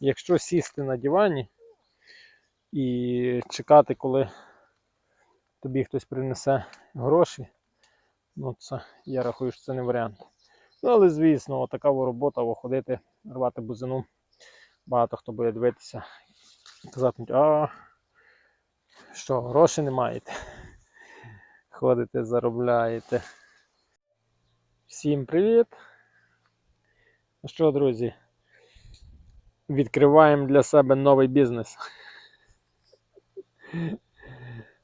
якщо сісти на дивані і чекати, коли тобі хтось принесе гроші, ну це я рахую, що це не варіант. Ну, але звісно, така робота ходити, рвати бузину. Багато хто буде дивитися і казати, а що, гроші не маєте. Ходите, заробляєте. Всім привіт! Ну що, друзі? Відкриваємо для себе новий бізнес.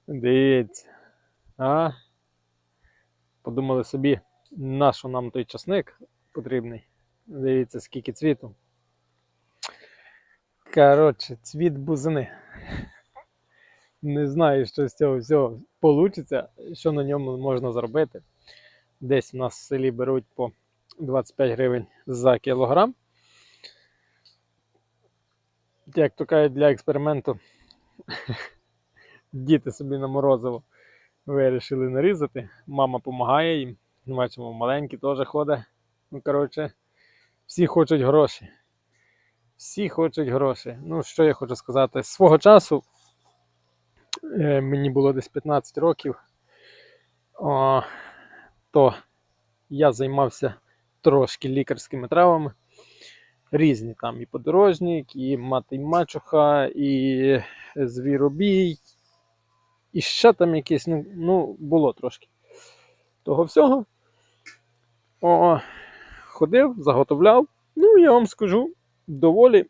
Дивіться. А? Подумали собі, нащо нам той часник потрібний. Дивіться, скільки цвіту. Коротше, цвіт бузини. Не знаю, що з цього всього вийде, що на ньому можна зробити. Десь у нас в селі беруть по 25 гривень за кілограм. Як то кажуть, для експерименту діти собі на морозиво вирішили нарізати. Мама допомагає їм. Бачимо, маленький теж ходить. Ну, коротше, всі хочуть гроші. Всі хочуть гроші. Ну, що я хочу сказати? З свого часу е, мені було десь 15 років. О, то я займався трошки лікарськими травами. Різні там і подорожник, і мати й мачуха, і звіробій, і ще там якісь, ну, ну було трошки того всього. О, ходив, заготовляв. Ну, я вам скажу, доволі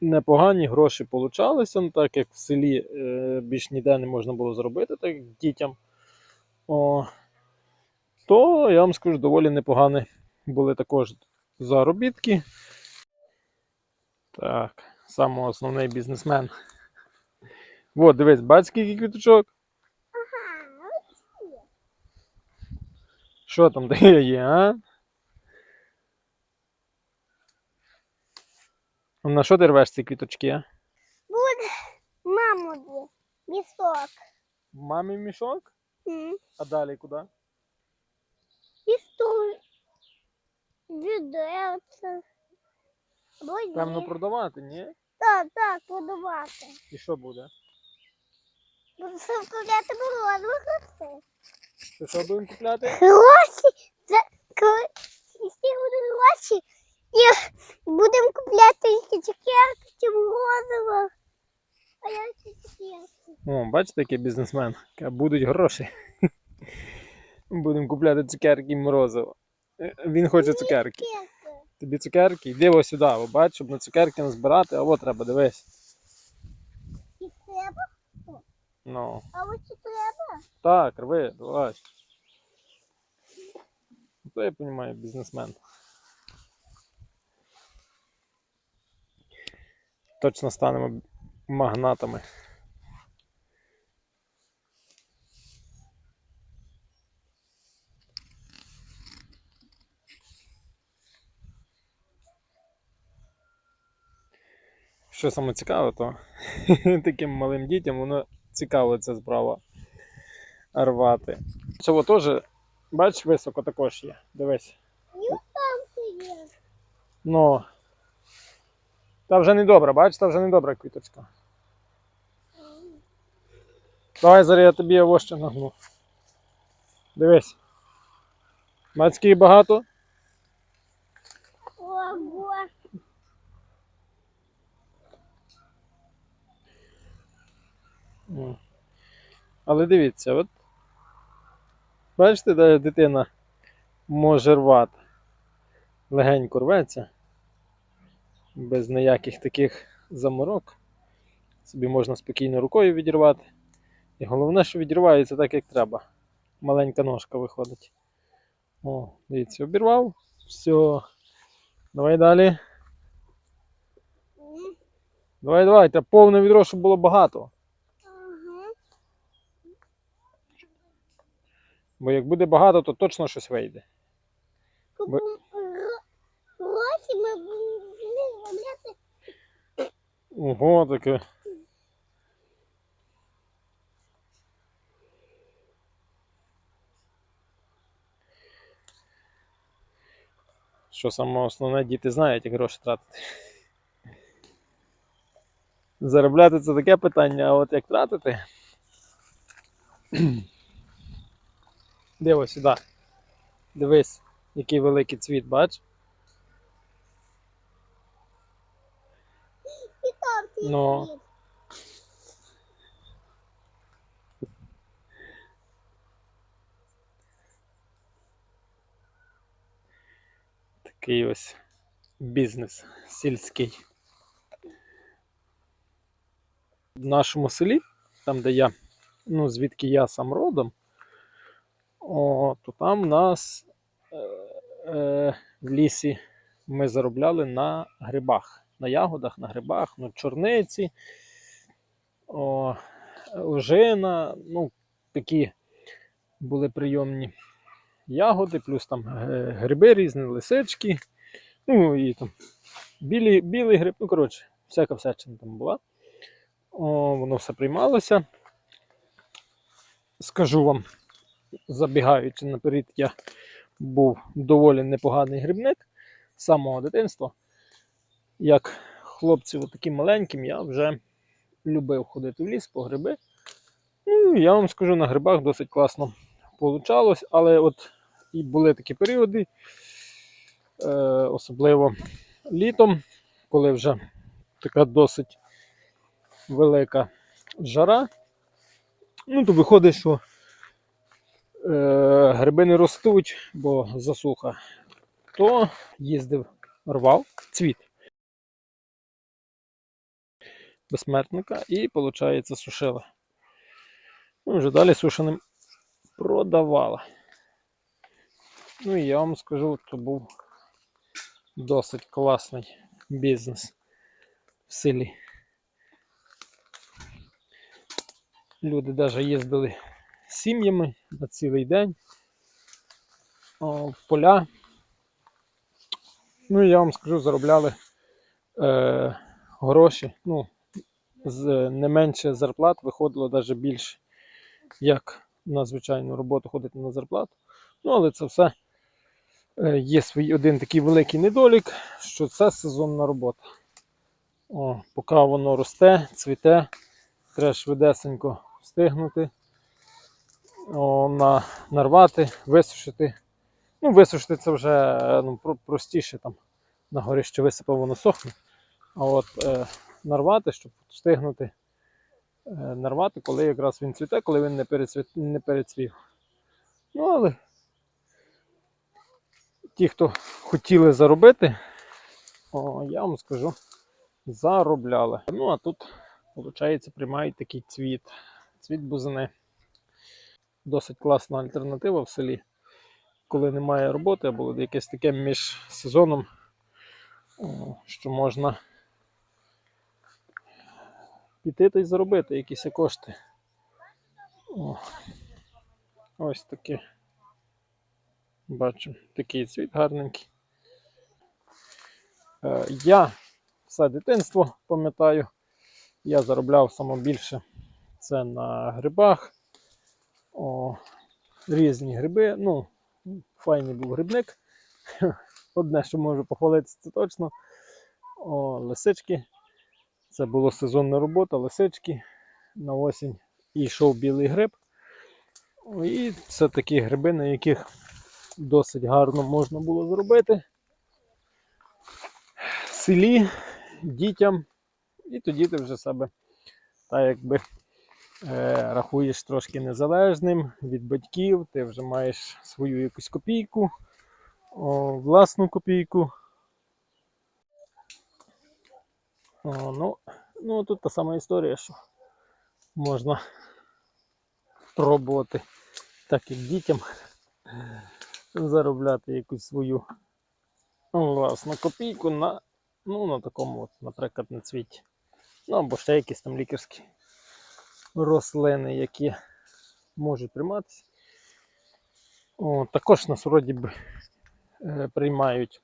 непогані гроші получалися, ну, так як в селі е, більш ніде не можна було зробити, так як дітям. О, то я вам скажу, доволі непогані були також заробітки. Так, саме основний бізнесмен. От, дивись, бач, скільки квіточок. Що там таке є, а? На що ти рвеш ці квіточки. Буде маму місок. Мамі мішок? А далі куди? І стул. Відеться. Певно, продавати, ні? Так, так, подавати. І що буде? Буду совкуляти морозиво гроші. Що, що будемо купляти? Гроші? За коли всі будуть гроші. І будемо купляти які цукерки чи морозиво. А я ці цукерки. О, бачите, який бізнесмен. Будуть гроші. Будемо купляти цукерки і морозиво. Е, Він хоче цукерки. Цукерки. Тобі цукерки, йди ось сюди, о, бач, щоб на цукерки не збирати, а от треба, дивись. І треба? Ну, А ось і треба? так, рви, давай. То я розумію, бізнесмен. Точно станемо магнатами. Що саме цікаве, то таким малим дітям воно цікаво ця справа рвати. Цього теж, бачиш, високо також є. Дивись. Ну. Та вже не добра, бачиш, та вже не добра квіточка. Давай зараз я тобі його ще нагну. Дивись. Бачиш, багато? Ого. М. Але дивіться, от. Бачите, де дитина може рвати. Легенько рветься. Без ніяких таких заморок. Собі можна спокійно рукою відірвати. І головне, що відірвається так, як треба. Маленька ножка виходить. О, дивіться, обірвав. Все. Давай далі. Давай, давай, та повне відро, щоб було багато. Ага. Бо як буде багато, то точно щось вийде. Ро- гроші, ми будемо заробляти. Ого, таке. Що саме основне, діти знають, як гроші тратити. Заробляти це таке питання, а от як тратити. Диво сюди. Дивись, який великий цвіт, бач? Ну. Такий ось бізнес сільський. В нашому селі, там, де я, ну, звідки я сам родом, о, то там в нас е, е, в лісі ми заробляли на грибах, на ягодах, на грибах, ну, чорниці, о, ожина, ну, такі були прийомні ягоди, плюс там е, гриби різні, лисички, ну і там білі, білий гриб, ну коротше, всяка всячина там була. О, воно все приймалося. Скажу вам, забігаючи наперед, я був доволі непоганий грибник з самого дитинства. Як хлопців таким маленьким, я вже любив ходити в ліс по гриби. Ну, я вам скажу, на грибах досить класно получалось, але от і були такі періоди, е, особливо літом, коли вже така досить велика жара. Ну, то виходить, що е, гриби не ростуть, бо засуха, то їздив, рвав цвіт безсмертника і, виходить, сушила. Ну, вже далі сушеним продавала. Ну і я вам скажу, то був досить класний бізнес в селі. Люди навіть їздили сім'ями на цілий день в поля. Ну і я вам скажу, заробляли е, гроші. Ну, з не менше зарплат виходило навіть більше, як на звичайну роботу ходити на зарплату. Ну, але це все е, є свій один такий великий недолік, що це сезонна робота. О, поки воно росте, цвіте, треба швидесенько встигнути, на, нарвати, висушити. Ну, висушити це вже е, ну, про- простіше там на горі, що висипав, воно сохне. А от е, нарвати, щоб встигнути е, нарвати, коли якраз він цвіте, коли він не, перецвіт, не перецвів. Ну, але ті, хто хотіли заробити, о, я вам скажу, заробляли. Ну, а тут, виходить, приймають такий цвіт. Цвіт бузини. Досить класна альтернатива в селі, коли немає роботи, або якесь таке між сезоном, що можна піти та й заробити якісь кошти. Ось таке. Бачу, такий цвіт гарненький. Е, я все дитинство пам'ятаю. Я заробляв саме більше це на грибах. О, різні гриби. Ну, файний був грибник. Одне, що можу похвалитися, це точно. О, лисички. Це була сезонна робота, лисички. На осінь і йшов білий гриб. І це такі гриби, на яких досить гарно можна було зробити. В селі дітям, і тоді ти вже себе так якби рахуєш трошки незалежним від батьків, ти вже маєш свою якусь копійку, о, власну копійку. О, ну, ну тут та сама історія, що можна пробувати так як дітям заробляти якусь свою власну копійку на, ну, на такому, от, наприклад, на цвіті. Ну або ще якісь там лікарські рослини, які можуть прийматися. О, також нас вроді б е, приймають,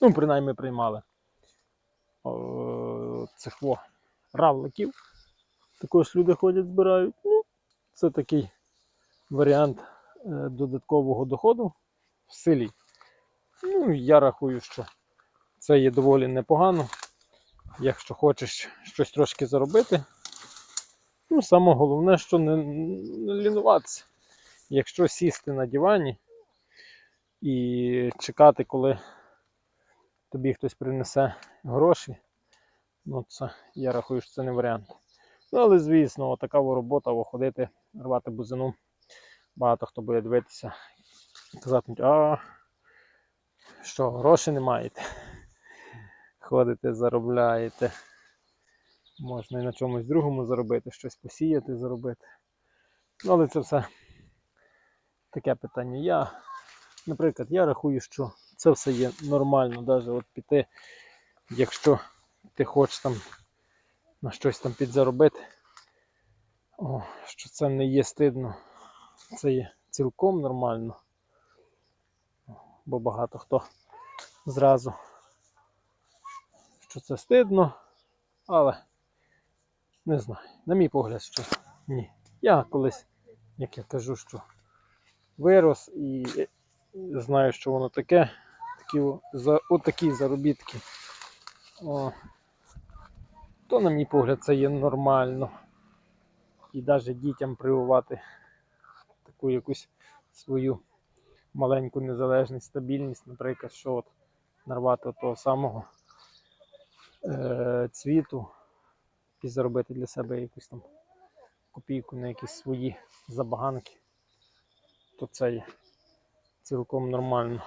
ну, принаймні приймали о, цих равликів. Також люди ходять, збирають. Ну, це такий варіант е, додаткового доходу в селі. Ну, я рахую, що це є доволі непогано. якщо хочеш щось трошки заробити, ну, саме головне, що не, не лінуватися. Якщо сісти на дивані і чекати, коли тобі хтось принесе гроші, ну це я рахую, що це не варіант. Ну, але звісно, така робота ходити, рвати бузину. Багато хто буде дивитися казати, а що, гроші не маєте. Ходите, заробляєте. Можна і на чомусь другому заробити, щось посіяти, заробити. Ну, але це все таке питання. Я, наприклад, я рахую, що це все є нормально, навіть от піти, якщо ти хочеш там на щось там підзаробити, о, що це не є стидно, це є цілком нормально. Бо багато хто зразу, що це стидно, але не знаю. На мій погляд, що ні. Я колись, як я кажу, що вирос і знаю, що воно таке. Такі, за, отакі заробітки. О, то, на мій погляд, це є нормально. І навіть дітям прививати таку якусь свою маленьку незалежність, стабільність, наприклад, що от нарвати того самого е, цвіту і заробити для себе якусь там копійку на якісь свої забаганки, то це є цілком нормально.